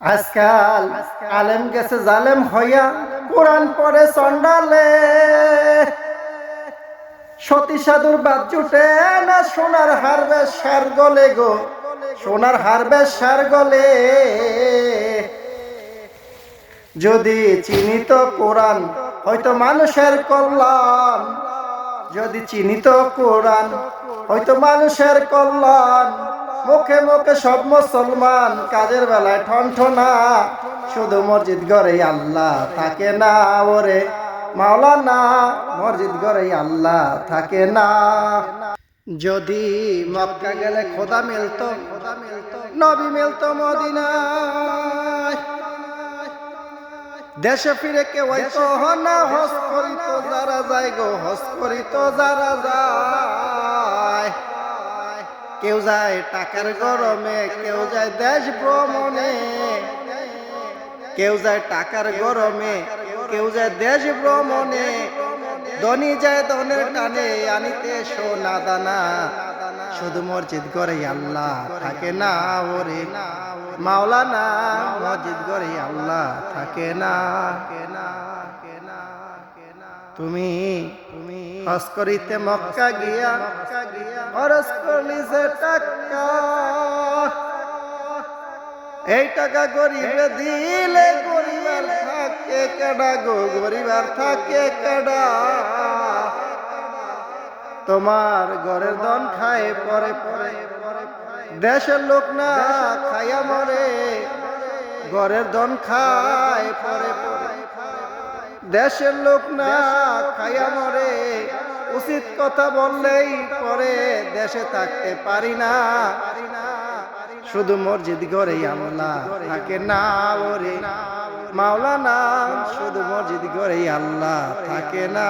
আজকাল আলেম গেছে জালেম হইয়া কোরআন পড়ে চন্ডালে সতী সাধুর বাদ জুটে না সোনার হারবে সার গলে গো, সোনার হারবে সার গলে। যদি চিনিত কোরআন, হয়তো মানুষের কল্যাণ। যদি চিনিত কোরআন, হয়তো মানুষের কল্যাণ। মুখে মুখে সব মুসলমান কাজের বেলায় ঠন ঠনঠনা। শুধু মসজিদ ঘরে আল্লাহ থাকে না ওরে। মাওলানা মসজিদ ঘরে আল্লাহ থাকে না। যদি মক্কা গেলে খোদা মিলতো খোদা মিলতো নবী মিলতো মদিনায়। দেশে ফিরে কেউ না হস করিত যারা যায় গো হস করিত যারা যায়। কেউ যায় টাকার গরমে, কেউ যায় দেশ ভ্রমণে। কেউ যায় টাকার গরমে, কেউ যায় দেশ ভ্রমণে। ধনী যায় ধনের টানে, আনিতে সোনা দানা। শুধু মসজিদ করে আল্লাহ থাকে না ওরে। মাওলানা, মসজিদ করে আল্লাহ থাকে না। তুমি তুমি হস করিতে মক্কা গিয়া, খরচ করলি যে টাকা। এই টাকা গরিবে দিলে গরিবার থাকে কেডা গো? গরিবার থাকে কেডা? তোমার ঘরের দন খায় পরে পরে। দেশের লোক না খাইয়া মরে। ঘরের দন খায় পরে পরে। দেশের লোক না খাইয়া মরে। উচিত কথা বললেই পরে দেশে থাকতে পারি না। শুধু মসজিদ ঘরে আমলা থাকে না ওরে। মাওলানা, শুধু মসজিদ ঘরে আল্লাহ থাকে না।